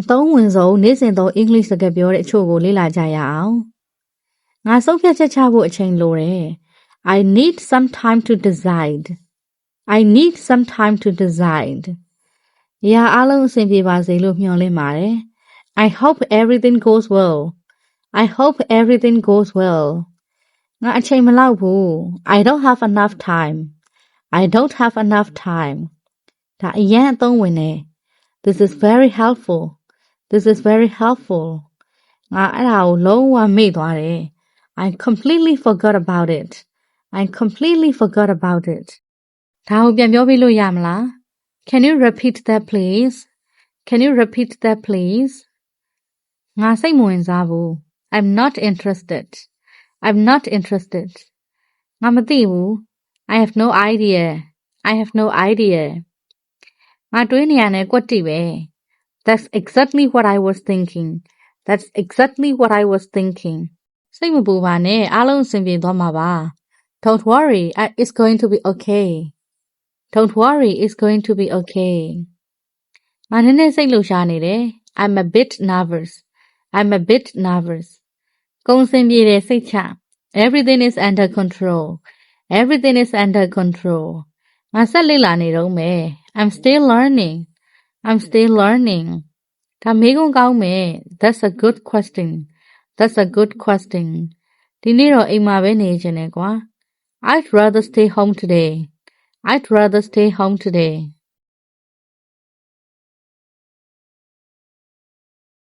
အသုံးဝင်ဆုံးနေ့စဉ်သုံးအင်္ဂလိပ်စကားပြောတဲ့အချို့ကိုလေ့လာကြရအောင်ငါဆုံးဖြတ်ချက်ချဖို့အချိန်လိုတယ် I need some time to decide I need some time to decide အရာအလုံးအဆင်ပြေပါစေလို့မျှော်လင့်ပါတယ် I hope everything goes well I hope everything goes well ငါအချိန်မလောက်ဘူး I don't have enough time I don't have enough time ဒါအရန်အသုံးဝင်တယ် This is very helpful This is very helpful ငါအဲ့ဒါကိုလုံးဝမေ့သွားတယ် I completely forgot about it I completely forgot about it ဒါကိုပြန်ပြောပြလို့ရမလား Can you repeat that please Can you repeat that please ငါစိတ်မဝင်စားဘူး I'm not interested I'm not interested ငါမသိဘူး I have no idea I have no idea ငါတွေးနေရတဲ့ကွက်တိပဲ That's exactly what I was thinking That's exactly what I was thinking စိတ်မပူပါနဲ့အားလုံးအဆင်ပြေသွားမှာပါ Don't worry I- it's going to be okay Don't worry it's going to be okay ငါနည်းနည်းစိတ်လှုပ်ရှားနေတယ် I'm a bit nervous I'm a bit nervous ကုန်းစင်ပြေတယ်စိတ်ချ Everything is under control Everything is under control ငါဆက်လေ့လာနေတော့မယ် I'm still learning I'm still learning ဒါမေးခွန်းကောင်းမယ် That's a good question That's a good question ဒီနေ့တော့အိမ်မှာပဲနေချင်တယ်ကွာ I'd rather stay home today I'd rather stay home today